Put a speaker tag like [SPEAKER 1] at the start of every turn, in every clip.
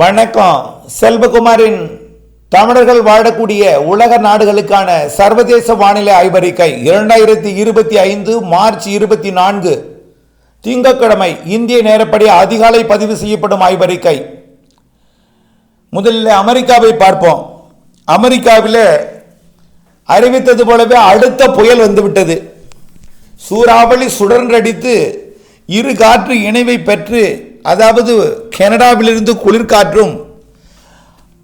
[SPEAKER 1] வணக்கம். செல்வகுமாரின் தமிழர்கள் வாழக்கூடிய உலக நாடுகளுக்கான சர்வதேச வானிலை ஆய்வறிக்கை இரண்டாயிரத்தி இருபத்தி ஐந்து மார்ச் இருபத்தி நான்கு. திங்கட்கிழமை இந்திய நேரப்படி அதிகாலை பதிவு செய்யப்படும் ஆய்வறிக்கை. முதலில் அமெரிக்காவை பார்ப்போம். அமெரிக்காவில் அறிவித்தது போலவே அடுத்த புயல் வந்துவிட்டது. சூறாவளி சுடன்றடித்து இரு காற்று இணைவை பெற்று அதாவது கனடாவிலிருந்து குளிர்காற்றும்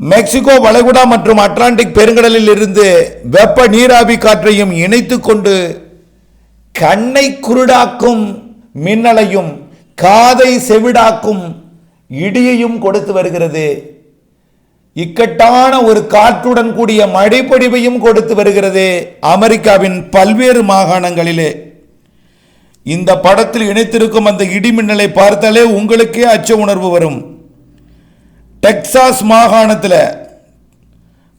[SPEAKER 1] மெக்சிகோ வளைகுடா மற்றும் அட்லாண்டிக் பெருங்கடலில் இருந்து வெப்ப நீராவி காற்றையும் இணைத்து கொண்டு கண்ணை குருடாக்கும் மின்னலையும் காதை செவிடாக்கும் இடியையும் கொடுத்து வருகிறது. இக்கட்டான ஒரு காற்றுடன் கூடிய மழைப்பொழிவையும் கொடுத்து வருகிறது அமெரிக்காவின் பல்வேறு மாகாணங்களிலே. இந்த படத்தில் இணைத்திருக்கும் அந்த இடிமின்னலை பார்த்தாலே உங்களுக்கே அச்ச உணர்வு வரும். டெக்சாஸ் மாகாணத்தில்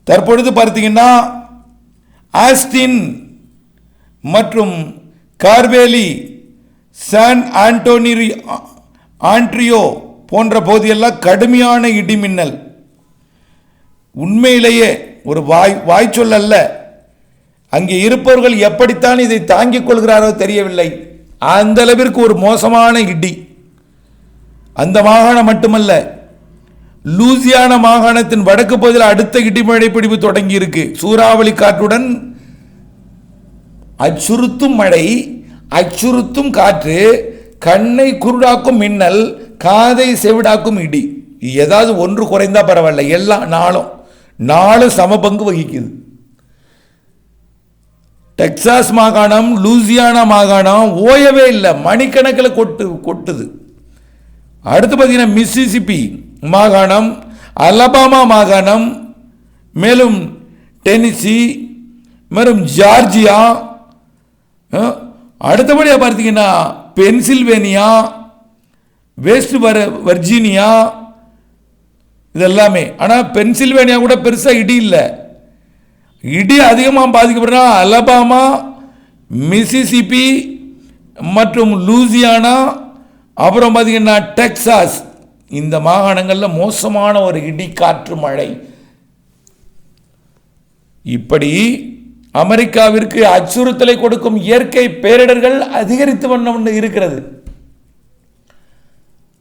[SPEAKER 1] தற்பொழுது பார்த்தீங்கன்னா ஆஸ்டின் மற்றும் கார்வேலி சான் ஆண்டோனி ஆண்ட்ரியோ போன்ற பகுதியெல்லாம் கடுமையான இடிமின்னல். உண்மையிலேயே ஒரு வாய் வாய்ச்சொல்லல்ல அங்கே இருப்பவர்கள் எப்படித்தான் இதை தாங்கிக் கொள்கிறாரோ தெரியவில்லை. அந்த அளவிற்கு ஒரு மோசமான இடி. அந்த மாகாணம் மட்டுமல்ல லூசியான மாகாணத்தின் வடக்கு பகுதியில் அடுத்த இடிமழை பிடிப்பு தொடங்கி இருக்கு சூறாவளி காற்றுடன் அச்சுறுத்தும் மழை அச்சுறுத்தும் காற்று கண்ணை குருடாக்கும் மின்னல் காதை செவிடாக்கும் இடி. ஏதாவது ஒன்று குறைந்தா பரவாயில்ல எல்லா நாளும் நாலு சம பங்கு வகிக்குது. டெக்சாஸ் மாகாணம் லூசியானா மாகாணம் ஓயவே இல்லை. மணிக்கணக்கில் கொட்டு கொட்டுது. அடுத்து பார்த்தீங்கன்னா மிஸ்ஸிசிப்பி மாகாணம் அலபாமா மாகாணம் மேலும் டென்னிசி மேலும் ஜார்ஜியா அடுத்தபடியாக பார்த்தீங்கன்னா பென்சில்வேனியா வெஸ்ட் வர் வர்ஜீனியா இதெல்லாமே. ஆனால் பென்சில்வேனியா கூட பெருசாக இடி இல்லை. இடி அதிகமாக பாதிக்கப்படுறா அலபாமா மிசிசிபி மற்றும் லூசியானா. அப்புறம் பார்த்திங்கன்னா டெக்சாஸ். இந்த மாகாணங்களில் மோசமான ஒரு இடி காற்று மழை. இப்படி அமெரிக்காவிற்கு அச்சுறுத்தலை கொடுக்கும் இயற்கை பேரிடர்கள் அதிகரித்து வண்ணம் இருக்கிறது.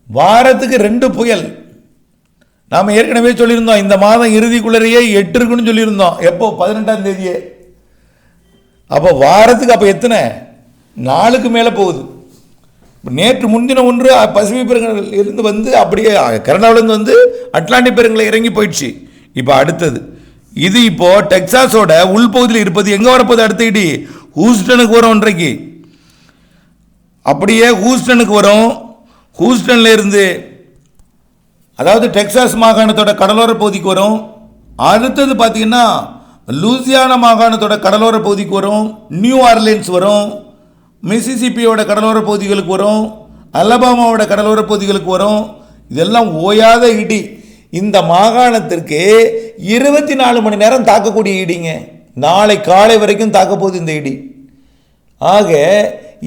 [SPEAKER 1] வாரத்துக்கு ரெண்டு புயல். நாம் ஏற்கனவே சொல்லியிருந்தோம் இந்த மாதம் இறுதிக்குள்ளரையே எட்டு இருக்குன்னு சொல்லியிருந்தோம். எப்போ? பதினெட்டாம் தேதியே. அப்போ வாரத்துக்கு அப்போ எத்தனை? நாளுக்கு மேலே போகுது. நேற்று முன்தின ஒன்று பசிபிக் பெருங்கல் இருந்து வந்து அப்படியே கனடாவிலேருந்து வந்து அட்லாண்டிக் பெருங்கலை இறங்கி போயிடுச்சு. இப்போ அடுத்தது. இது இப்போது டெக்ஸாஸோட உள்பகுதியில் இருப்பது எங்கே வரப்போகுது அடுத்த இடி? ஹூஸ்டனுக்கு வரும் இன்றைக்கு அப்படியே ஹூஸ்டனுக்கு வரும். ஹூஸ்டனில் இருந்து அதாவது டெக்சாஸ் மாகாணத்தோட கடலோர பகுதிக்கு வரும். அடுத்தது பார்த்தீங்கன்னா லூசியானா மாகாணத்தோட கடலோர பகுதிக்கு வரும். நியூ ஆர்லின்ஸ் வரும். மிசிசிபியோட கடலோர பகுதிகளுக்கு வரும். அலபாமாவோட கடலோர பகுதிகளுக்கு வரும். இதெல்லாம் ஓயாத இடி. இந்த மாகாணத்திற்கு இருபத்தி நாலு மணி நேரம் தாக்கக்கூடிய இடிங்க. நாளை காலை வரைக்கும் தாக்க போகுது இந்த இடி. ஆக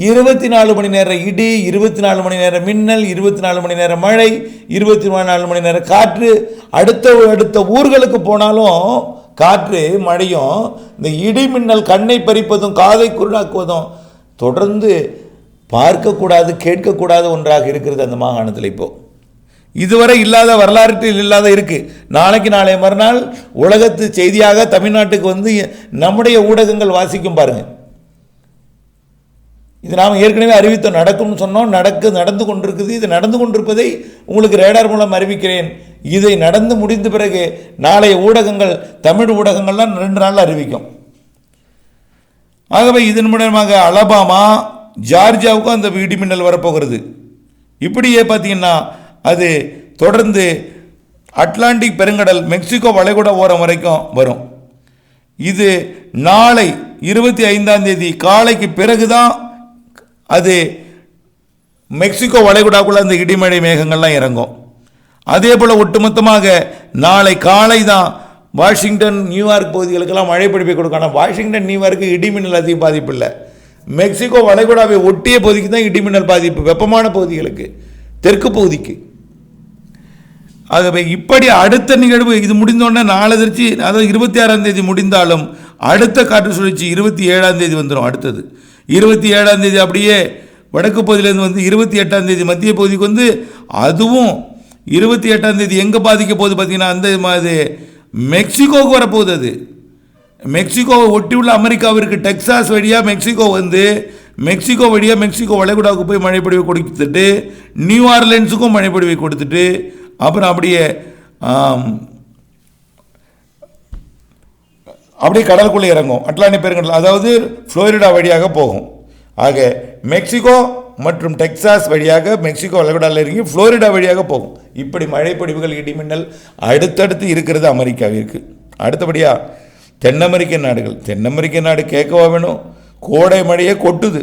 [SPEAKER 1] இருபத்தி நாலு மணி நேர இடி இருபத்தி நாலு மணி நேரம் மின்னல் இருபத்தி நாலு மணி நேரம் மழை இருபத்தி நாலு மணி நேரம் காற்று. அடுத்த அடுத்த ஊர்களுக்கு போனாலும் காற்று மழையும் இந்த இடி மின்னல் கண்ணை பறிப்பதும் காதை குருடாக்குவதும் தொடர்ந்து பார்க்கக்கூடாது கேட்கக்கூடாத ஒன்றாக இருக்கிறது அந்த மாகாணத்தில் இப்போது இதுவரை இல்லாத வரலாற்றில் இல்லாத இருக்குது நாளைக்கு நாளை மறுநாள் உலகத்து செய்தியாக தமிழ்நாட்டுக்கு வந்து நம்முடைய ஊடகங்கள் வாசிக்கும் பாருங்கள் இது நாம் ஏற்கனவே அறிவித்தோம் நடக்கும்னு சொன்னோம் நடக்க நடந்து கொண்டிருக்குது. இது நடந்து கொண்டிருப்பதை உங்களுக்கு ரேடார் மூலம் அறிவிக்கிறேன். இதை நடந்து முடிந்த பிறகு நாளைய ஊடகங்கள் தமிழ் ஊடகங்கள்லாம் ரெண்டு நாளில் அறிவிக்கும். ஆகவே இதன் மூலமாக அலபாமா ஜார்ஜியாவுக்கும் அந்த இடிமின்னல் வரப்போகிறது. இப்படியே பார்த்தீங்கன்னா அது தொடர்ந்து அட்லாண்டிக் பெருங்கடல் மெக்சிகோ வளைகுடா ஓரம் வரைக்கும் வரும். இது நாளை இருபத்தி ஐந்தாம் தேதி காலைக்கு பிறகுதான் அது மெக்சிகோ வளைகுடாக்குள்ள அந்த இடிமழை மேகங்கள்லாம் இறங்கும். அதே போல் ஒட்டுமொத்தமாக நாளை காலை தான் வாஷிங்டன் நியூயார்க் பகுதிகளுக்கெல்லாம் மழை பிடிப்பை கொடுக்கும் ஆனால் வாஷிங்டன் நியூயார்க்கு இடிமின்னல் அதிக பாதிப்பு இல்லை. மெக்சிகோ வளைகுடாவை ஒட்டிய பகுதிக்கு தான் இடிமின்னல் பாதிப்பு வெப்பமான பகுதிகளுக்கு தெற்கு பகுதிக்கு. ஆகவே இப்படி அடுத்த நிகழ்வு இது முடிந்தோடனே நாளதிர்ச்சி அதாவது இருபத்தி ஆறாம் தேதி முடிந்தாலும் அடுத்த காற்று சுழற்சி இருபத்தி ஏழாம் தேதி வந்துடும் அடுத்தது. இருபத்தி ஏழாம் தேதி அப்படியே வடக்கு பகுதியிலேருந்து வந்து இருபத்தி எட்டாம் தேதி மத்திய பகுதிக்கு வந்து அதுவும் இருபத்தி எட்டாம் தேதி எங்கே பாதிக்க போகுது பார்த்தீங்கன்னா அந்த மாதிரி மெக்சிகோவுக்கு வரப்போகுது அது. மெக்சிகோவை ஒட்டியுள்ள அமெரிக்காவிற்கு டெக்சாஸ் வழியாக மெக்சிகோ வந்து மெக்சிகோ வழியாக மெக்சிகோ வளைகுடாவுக்கு போய் மழைப்பொழிவை கொடுத்துட்டு நியூ ஆர்லன்ஸுக்கும் மழைப்பொழிவை கொடுத்துட்டு அப்புறம் அப்படியே அப்படியே கடலுக்குள்ளே இறங்கும். அட்லாண்டிக் பெருங்கடல் அதாவது ஃப்ளோரிடா வழியாக போகும். ஆக மெக்சிகோ மற்றும் டெக்சாஸ் வழியாக மெக்சிகோ வளைகுடாவில் இறங்கி ஃப்ளோரிடா வழியாக போகும். இப்படி மழைப்பொழிவுகள் இடிமின்னல் அடுத்தடுத்து இருக்கிறது அமெரிக்காவிற்கு அடுத்தபடியாக தென் அமெரிக்க நாடுகள். தென் அமெரிக்க நாடு கேட்கவா வேணும்? கோடை மழையே கொட்டுது.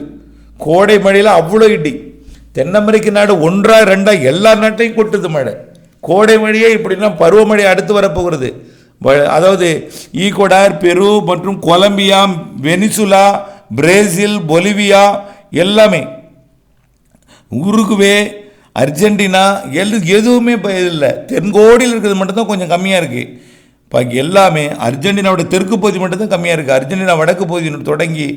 [SPEAKER 1] கோடை மழையில் அவ்வளோ இடி. தென் அமெரிக்க நாடு ஒன்றா ரெண்டா எல்லா நாட்டையும் கொட்டுது மழை. கோடை மழையே இப்படின்னா பருவமழை அடுத்து வரப்போகிறது. அதாவது ஈக்குவடார் பெரு மற்றும் கொலம்பியா வெனிசுலா பிரேசில் பொலிவியா எல்லாமே. உருகுவே அர்ஜென்டினா எல் எதுவுமே இப்போ இல்லை. தென்கோடியில் இருக்கிறது மட்டும்தான் கொஞ்சம் கம்மியாக இருக்குது இப்போ எல்லாமே அர்ஜென்டினாவோட தெற்கு பகுதி மட்டும்தான் கம்மியாக இருக்குது அர்ஜென்டினா வடக்கு பகுதி தொடங்கி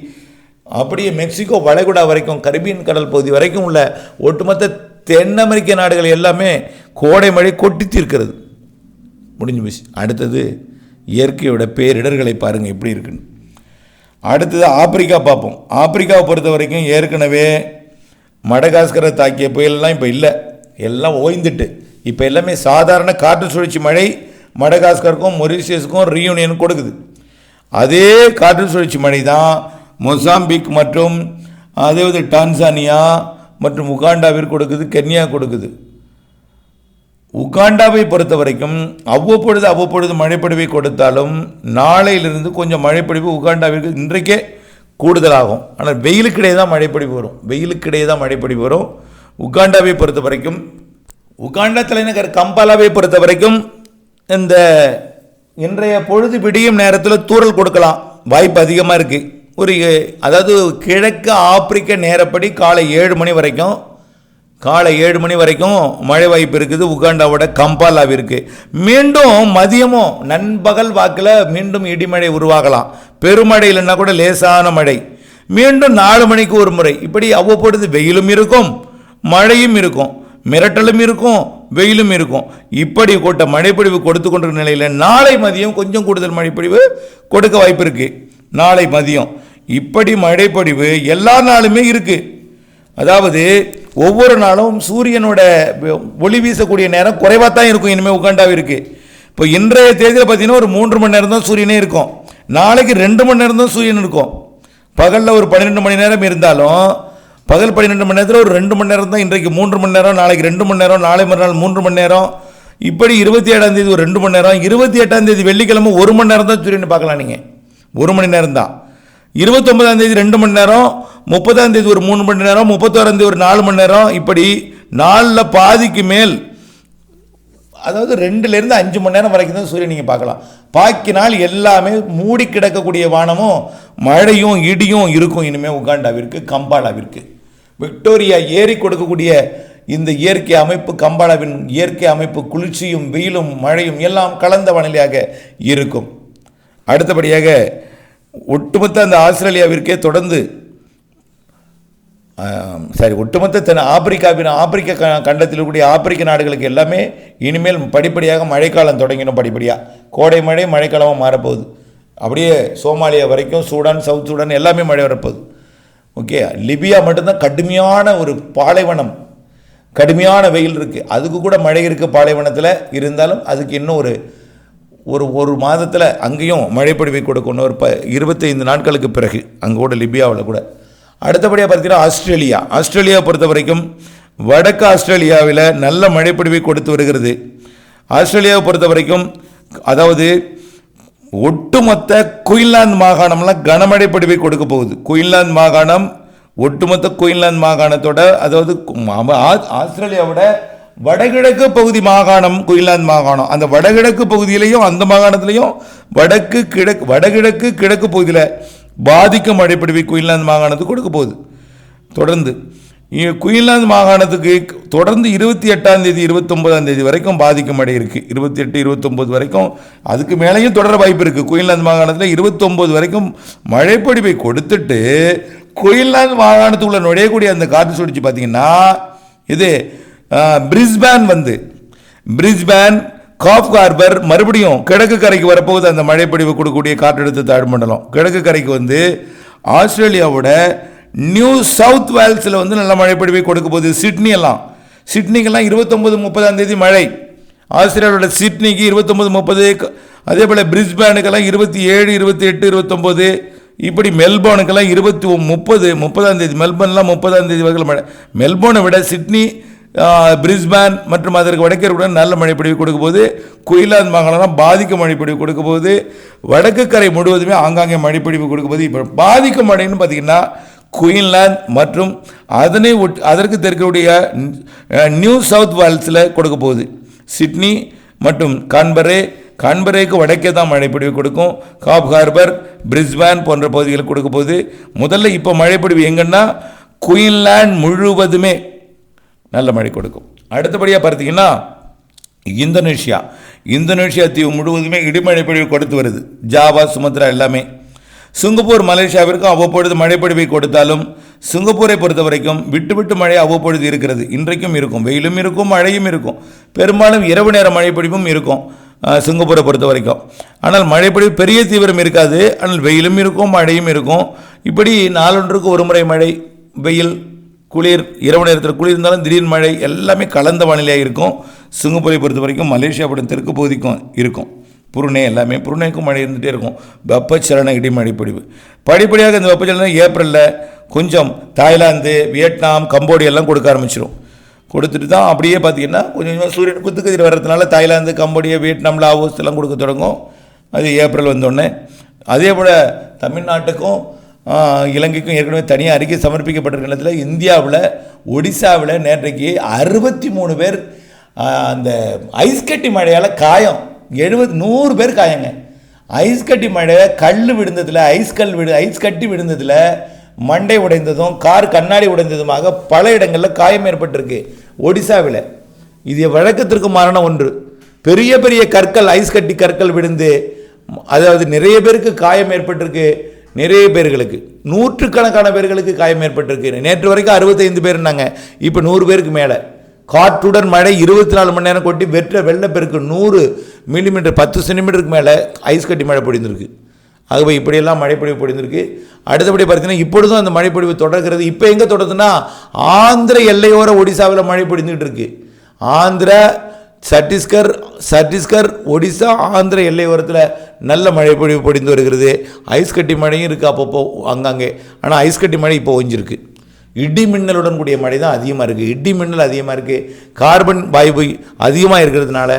[SPEAKER 1] அப்படியே மெக்சிகோ வளைகுடா வரைக்கும் கரிபியன் கடல் பகுதி வரைக்கும் உள்ள ஒட்டுமொத்த தென் அமெரிக்க நாடுகள் எல்லாமே கோடை மழை கொட்டி தீர்க்கிறது. முடிஞ்சு போச்சு. அடுத்தது இயற்கையோட பேரிடர்களை பாருங்கள் எப்படி இருக்குன்னு. அடுத்தது ஆப்பிரிக்கா பார்ப்போம். ஆப்பிரிக்காவை பொறுத்த வரைக்கும் ஏற்கனவே மடகாஸ்கரை தாக்கிய புயல்லாம் இப்போ இல்லை. எல்லாம் ஓய்ந்துட்டு. இப்போ எல்லாமே சாதாரண காற்று சுழற்சி மழை மடகாஸ்கருக்கும் மொரிஷியஸுக்கும் ரீயூனியன் கொடுக்குது. அதே காற்று சுழற்சி மழை தான் மொசாம்பிக் மற்றும் அதாவது டான்சானியா மற்றும் உகாண்டாவிற்கு கொடுக்குது கென்யா கொடுக்குது. உகாண்டாவை பொறுத்த வரைக்கும் அவ்வப்பொழுது அவ்வப்பொழுது மழைப்பொழிவை கொடுத்தாலும் நாளையிலிருந்து கொஞ்சம் மழைப்பொழிவு உகாண்டாவிற்கு இன்றைக்கே கூடுதலாகும். ஆனால் வெயிலுக்கிடையே தான் மழைப்பொழிவு வரும். வெயிலுக்கிடையே தான் மழைப்பொழிவு வரும். உகாண்டாவை பொறுத்த வரைக்கும் உகாண்டா தலைநகர் கம்பாலாவை பொறுத்த வரைக்கும் இந்த இன்றைய பொழுது விடியும் நேரத்தில் தூறல் கொடுக்கலாம். வாய்ப்பு அதிகமாக இருக்குது ஒரு அதாவது கிழக்கு ஆப்பிரிக்க நேரப்படி காலை ஏழு மணி வரைக்கும் காலை ஏழு மணி வரைக்கும் மழை வாய்ப்பு இருக்குது உகாண்டாவோட கம்பாலாவிற்கு. மீண்டும் மதியமும் நண்பகல் வாக்கில் மீண்டும் இடிமழை உருவாகலாம். பெருமழை இல்லைன்னா கூட லேசான மழை. மீண்டும் நாலு மணிக்கு ஒரு முறை. இப்படி அவ்வப்பொழுது வெயிலும் இருக்கும் மழையும் இருக்கும் மிரட்டலும் இருக்கும் வெயிலும் இருக்கும். இப்படி கூட்ட மழைப்பொழிவு கொடுத்து கொண்டிருக்கிற நிலையில் நாளை மதியம் கொஞ்சம் கூடுதல் மழைப்பொழிவு கொடுக்க வாய்ப்பு இருக்குது நாளை மதியம். இப்படி மழைப்பொழிவு எல்லா நாளுமே இருக்குது அதாவது ஒவ்வொரு நாளும் சூரியனோட ஒளி வீசக்கூடிய நேரம் குறைவாக தான் இருக்கும் இனிமேல் உட்காண்டாவிற்கு இப்போ இன்றைய தேதியில் பார்த்தீங்கன்னா ஒரு மூன்று மணி நேரம் தான் சூரியனே இருக்கும். நாளைக்கு ரெண்டு மணி நேரம் தான் சூரியன் இருக்கும். பகலில் ஒரு பன்னிரெண்டு மணி நேரம் இருந்தாலும் பகல் பன்னிரெண்டு மணி நேரத்தில் ஒரு ரெண்டு மணி நேரம் தான் இன்றைக்கு மூன்று மணி நேரம் நாளைக்கு ரெண்டு மணி நேரம் நாளை மறுநாள் மூன்று மணி நேரம். இப்படி இருபத்தி ஏழாம் தேதி ஒரு ரெண்டு மணி நேரம் இருபத்தி எட்டாம் தேதி வெள்ளிக்கிழமை ஒரு மணி நேரம் தான் சூரியனை பார்க்கலாம் நீங்கள் ஒரு மணி நேரம் தான் இருபத்தொம்பதாம் தேதி ரெண்டு மணி நேரம் முப்பதாம் தேதி ஒரு மூணு மணி நேரம் முப்பத்தோராம் தேதி ஒரு நாலு மணி நேரம். இப்படி நாலில் பாதிக்கு மேல் அதாவது ரெண்டுலேருந்து அஞ்சு மணி நேரம் வரைக்கும் தான் சூரியன் நீங்கள் பார்க்கலாம். பாக்கினால் எல்லாமே மூடி கிடக்கக்கூடிய வானமும் மழையும் இடியும் இருக்கும் இனிமேல் உகாண்டாவிற்கு கம்பாலாவிற்கு. விக்டோரியா ஏறி கொடுக்கக்கூடிய இந்த இயற்கை அமைப்பு கம்பாலாவின் இயற்கை அமைப்பு குளிர்ச்சியும் வெயிலும் மழையும் எல்லாம் கலந்த வானிலையாக இருக்கும். அடுத்தபடியாக ஒட்டுமொத்த அந்த ஆஸ்திரேலியாவிற்கே தொடர்ந்து சரி ஒட்டுமொத்த தென் ஆப்பிரிக்காவின் ஆப்பிரிக்க க கண்டத்தில் கூடிய ஆப்பிரிக்க நாடுகளுக்கு எல்லாமே இனிமேல் படிப்படியாக மழைக்காலம் தொடங்கினோம் படிப்படியாக கோடை மழை மழைக்காலமாக மாறப்போகுது. அப்படியே சோமாலியா வரைக்கும் சூடான் சவுத் சூடான் எல்லாமே மழை வரப்போகுது. ஓகே லிபியா மட்டும்தான் கடுமையான ஒரு பாலைவனம். கடுமையான வெயில் இருக்குது அதுக்கு கூட மழை இருக்குது பாலைவனத்தில். இருந்தாலும் அதுக்கு இன்னும் ஒரு ஒரு ஒரு மாதத்தில் அங்கேயும் மழைப்பொழிவை கொடுக்கணும் ஒரு ப இருபத்தைந்து நாட்களுக்கு பிறகு அங்கே கூட லிபியாவில் கூட. அடுத்தபடியாக பார்த்தீங்கன்னா ஆஸ்திரேலியா. ஆஸ்திரேலியா பொறுத்த வரைக்கும் வடக்கு ஆஸ்திரேலியாவில் நல்ல மழைப்பிடிவை கொடுத்து வருகிறது. ஆஸ்திரேலியாவை பொறுத்த வரைக்கும் அதாவது ஒட்டுமொத்த குயின்லாந்து மாகாணம்லாம் கனமழை பிடிவை கொடுக்க போகுது. குயின்லாந்து மாகாணம் ஒட்டுமொத்த குயின்லாந்து மாகாணத்தோட அதாவது ஆ- ஆஸ்திரேலியாவோட வடகிழக்கு பகுதி மாகாணம் குயின்லாந்து மாகாணம். அந்த வடகிழக்கு பகுதியிலையும் அந்த மாகாணத்திலையும் வடக்கு கிழக்கு வடகிழக்கு கிழக்கு பகுதியில் பாதிக்கும் மழைப்பொழிவை குயின்லாந்து மாகாணத்துக்கு கொடுக்க போகுது. தொடர்ந்து குயின்லாந்து மாகாணத்துக்கு தொடர்ந்து இருபத்தி எட்டாம் தேதி இருபத்தொம்பதாம் தேதி வரைக்கும் பாதிக்கும் அடை இருக்குது இருபத்தி எட்டு இருபத்தொம்போது வரைக்கும் அதுக்கு மேலேயும் தொடர வாய்ப்பு இருக்குது குயின்லாந்து மாகாணத்தில் இருபத்தொம்போது வரைக்கும் மழைப்படிவை கொடுத்துட்டு குயின்லாந்து மாகாணத்துக்குள்ளே நுழையக்கூடிய அந்த காற்று சுழற்சி பார்த்தீங்கன்னா இது பிரிஸ்பேன் வந்து பிரிஸ்பேன் காஃப் ஹார்பர் மறுபடியும் கிழக்கு கரைக்கு வரப்போகுது. அந்த மழைப்பொழிவு கொடுக்கக்கூடிய காற்றழுத்த தாழ்மண்டலம் கிழக்கு கரைக்கு வந்து ஆஸ்திரேலியாவோட நியூ சவுத் வேல்ஸில் வந்து நல்ல மழைப்பொழிவை கொடுக்க போகுது. சிட்னி எல்லாம். சிட்னிக்கெல்லாம் இருபத்தொம்பது முப்பதாம் தேதி மழை. ஆஸ்திரேலியாவோட சிட்னிக்கு இருபத்தொம்பது முப்பது அதே போல் பிரிஸ்பேனுக்கெல்லாம் இருபத்தி ஏழு இருபத்தி எட்டு இருபத்தொம்போது இப்படி மெல்போனுக்கெல்லாம் இருபத்தி முப்பது முப்பதாம் தேதி. மெல்பர்ன்லாம் முப்பதாம் தேதி வரைக்கும் மழை. மெல்போனை விட சிட்னி பிரிஸ்பேன் மற்றும் அதற்கு வடக்கே நல்ல மழைப்பொழிவு கொடுக்க போது குயிலாந்து மாகாணம் பாதிக்கும் மழைப்பொழிவு கொடுக்க போது வடக்கு கரை முழுவதுமே ஆங்காங்கே மழைப்பொழிவு கொடுக்க போது இப்போ பாதிக்கும் மழைன்னு பார்த்தீங்கன்னா குயின்லாந்து மற்றும் அதனை ஒட் அதற்கு தெற்குடைய நியூ சவுத் வேல்ஸில் கொடுக்க போகுது. சிட்னி மற்றும் கான்பரே கான்பரேக்கு வடக்கே தான் மழைப்பொழிவு கொடுக்கும். காப் ஹார்பர் பிரிஸ்பேன் போன்ற பகுதிகளுக்கு கொடுக்க போகுது. முதல்ல இப்போ மழைப்பொழிவு எங்கன்னா குயின்லாந்து முழுவதுமே நல்ல மழை கொடுக்கும். அடுத்தபடியாக பார்த்தீங்கன்னா இந்தோனேஷியா. இந்தோனேஷியா தீவு முழுவதுமே இடிமழை பொழிவு கொடுத்து வருது. ஜாவா சுமத்ரா எல்லாமே. சிங்கப்பூர் மலேசியாவிற்கும் அவ்வப்பொழுது மழைப்பொழிவை கொடுத்தாலும் சிங்கப்பூரை பொறுத்த வரைக்கும் விட்டு விட்டு மழை அவ்வப்பொழுது இருக்கிறது. இன்றைக்கும் இருக்கும். வெயிலும் இருக்கும் மழையும் இருக்கும். பெரும்பாலும் இரவு நேர மழைப்பொழிவும் இருக்கும் சிங்கப்பூரை பொறுத்த வரைக்கும் ஆனால் மழைப்பொழிவு பெரிய தீவிரம் இருக்காது. ஆனால் வெயிலும் இருக்கும் மழையும் இருக்கும். இப்படி நாளொன்றுக்கு ஒரு முறை மழை வெயில் குளிர் இரவு நேரத்தில் குளிர் இருந்தாலும் திடீர் மழை எல்லாமே கலந்த வானிலையாக இருக்கும். சிங்கப்பூரை பொறுத்த வரைக்கும் மலேசியா படம் தெற்கு பகுதிக்கும் இருக்கும். புருணே எல்லாமே புருணேக்கும் மழை இருந்துகிட்டே இருக்கும். வெப்பச்சலன இடிமழை பொழிவு. படிப்படியாக இந்த வெப்பச்சலனம் ஏப்ரலில் கொஞ்சம் தாய்லாந்து வியட்நாம் கம்போடியா எல்லாம் கொடுக்க ஆரம்பிச்சிடும் கொடுத்துட்டு தான் அப்படியே பார்த்தீங்கன்னா கொஞ்சம் கொஞ்சமாக சூரியன் குத்துக்கதிர் வர்றதுனால தாய்லாந்து கம்போடியா வியட்நாம் லாவோஸ் எல்லாம் கொடுக்க தொடங்கும். அது ஏப்ரல் வந்தோடனே. அதே போல் தமிழ்நாட்டுக்கும் இலங்கைக்கும் ஏற்கனவே தனியாக அறிக்கை சமர்ப்பிக்கப்பட்டிருக்க நேரத்தில் இந்தியாவில் ஒடிசாவில் நேற்றைக்கு அறுபத்தி மூணு பேர் அந்த ஐஸ் கட்டி மழையால் காயம். எழுபது நூறு பேர் காயங்க. ஐஸ் கட்டி மழை கல் விழுந்ததில் ஐஸ் கல் விடு ஐஸ் கட்டி விழுந்ததில் மண்டை உடைந்ததும் கார் கண்ணாடி உடைந்ததுமாக பல இடங்களில் காயம் ஏற்பட்டிருக்கு ஒடிசாவில். இது வழக்கத்திற்கு மாறான ஒன்று. பெரிய பெரிய கற்கள் ஐஸ் கட்டி கற்கள் விழுந்து அதாவது நிறைய பேருக்கு காயம் ஏற்பட்டிருக்கு. நிறைய பேர்களுக்கு நூற்றுக்கணக்கான பேர்களுக்கு காயம் ஏற்பட்டிருக்கு நேற்று வரைக்கும் அறுபத்தைந்து பேர்னாங்க இப்போ நூறு பேருக்கு மேலே. காற்றுடன் மழை இருபத்தி நாலு மணி நேரம் கொட்டி வெற்ற வெள்ளப்பெருக்கு நூறு மில்லிமீட்டர் பத்து சென்டிமீட்டருக்கு மேலே ஐஸ் கட்டி மழை பொழிந்திருக்கு. ஆகவே இப்படியெல்லாம் மழைப்பொழிவு பொழிந்திருக்கு. அடுத்தபடி பார்த்தீங்கன்னா இப்பொழுதும் அந்த மழைப்பொழிவு தொடர்கிறது. இப்போ எங்கே தொடருதுன்னா ஆந்திர எல்லையோர ஒடிசாவில் மழை பொழிந்துகிட்டு இருக்கு. ஆந்திர சத்தீஸ்கர் சத்தீஸ்கர் ஒடிசா ஆந்திர எல்லையோரத்தில் நல்ல மழை பொழிவு பொடிந்து வருகிறது. ஐஸ் கட்டி மழையும் இருக்குது அப்பப்போ அங்கங்கே. ஆனால் ஐஸ் கட்டி மழை இப்போ ஒஞ்சிருக்கு. இடி மின்னலுடன் கூடிய மழை தான் அதிகமாக இருக்குது இடி மின்னல் அதிகமாக இருக்குது கார்பன் வாய்வு அதிகமாக இருக்கிறதுனால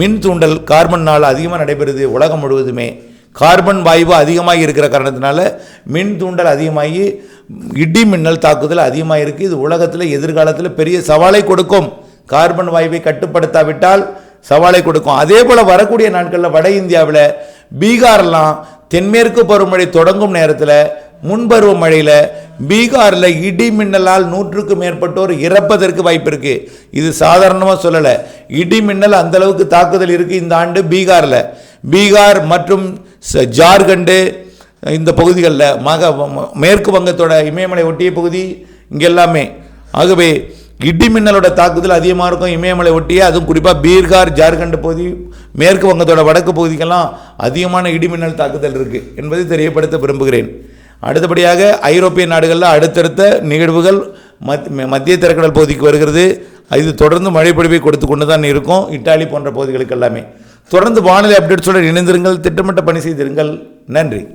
[SPEAKER 1] மின் தூண்டல் கார்பன் நாள் அதிகமாக நடைபெறுது உலகம் முழுவதுமே. கார்பன் வாய்வு அதிகமாக இருக்கிற காரணத்தினால மின் தூண்டல் அதிகமாகி இடி மின்னல் தாக்குதல் அதிகமாக இருக்குது இது உலகத்தில் எதிர்காலத்தில் பெரிய சவாலை கொடுக்கும். கார்பன் வாயுவை கட்டுப்படுத்தாவிட்டால் சவாலை கொடுக்கும். அதே போல் வரக்கூடிய நாட்களில் வட இந்தியாவில் பீகார்லாம் தென்மேற்கு பருவமழை தொடங்கும் நேரத்தில் முன்பருவ மழையில் பீகாரில் இடி மின்னலால் நூற்றுக்கு மேற்பட்டோர் இறப்பதற்கு வாய்ப்பு இருக்குது இது சாதாரணமாக சொல்லலை. இடி மின்னல் அந்த அளவுக்கு தாக்குதல் இருக்குது இந்த ஆண்டு பீகாரில். பீகார் மற்றும் ச- ஜார்க்கண்டு இந்த பகுதிகளில் மக ம- மேற்கு வங்கத்தோட இமயமலை ஒட்டிய பகுதி இங்கே எல்லாமே ஆகவே இடி மின்னலோட தாக்குதல் அதிகமாக இருக்கும் இமயமலை ஒட்டியே அதுவும் குறிப்பாக பீகார் ஜார்க்கண்ட் பகுதி மேற்கு வங்கத்தோட வடக்கு பகுதிக்கெல்லாம் அதிகமான இடிமின்னல் தாக்குதல் இருக்குது என்பதை தெரியப்படுத்த விரும்புகிறேன். அடுத்தபடியாக ஐரோப்பிய நாடுகளில் அடுத்தடுத்த நிகழ்வுகள் மத் மத்திய திரைக்கடல் பகுதிக்கு வருகிறது. இது தொடர்ந்து மழைப்பொழிவை கொடுத்து கொண்டு தான் இருக்கும். இட்டாலி போன்ற பகுதிகளுக்கு எல்லாமே. தொடர்ந்து வானிலை அப்டேட்ஸுடன் இணைந்திருங்கள். திட்டமிட்ட பணி செய்திருங்கள். நன்றி.